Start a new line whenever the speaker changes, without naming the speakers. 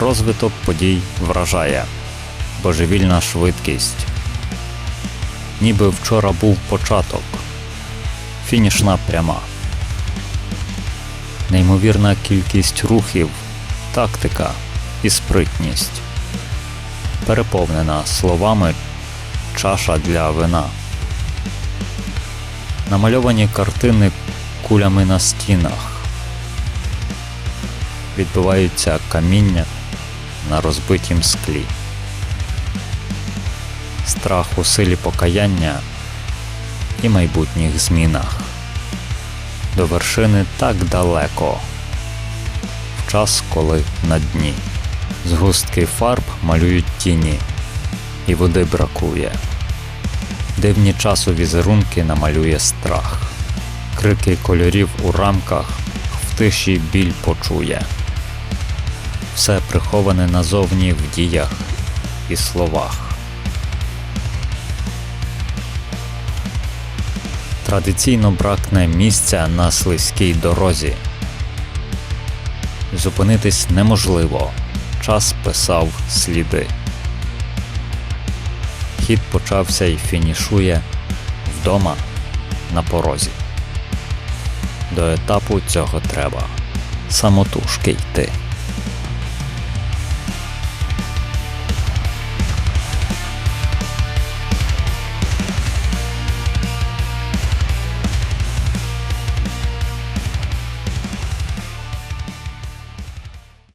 Розвиток подій вражає. Божевільна швидкість. Ніби вчора був початок. Фінішна пряма. Неймовірна кількість рухів, тактика і спритність. Переповнена словами чаша для вина. Намальовані картини кулями на стінах. Відбиваються каміння на розбитім склі. Страх у силі покаяння і майбутніх змінах. До вершини так далеко, в час, коли на дні. Згустки фарб малюють тіні, і води бракує. Дивні часу візерунки намалює страх. Крики кольорів у рамках в тиші біль почує. Все приховане назовні в діях і словах. Традиційно бракне місця на слизькій дорозі. Зупинитись неможливо. Час писав сліди. Хід почався і фінішує вдома на порозі. До етапу цього треба самотужки йти.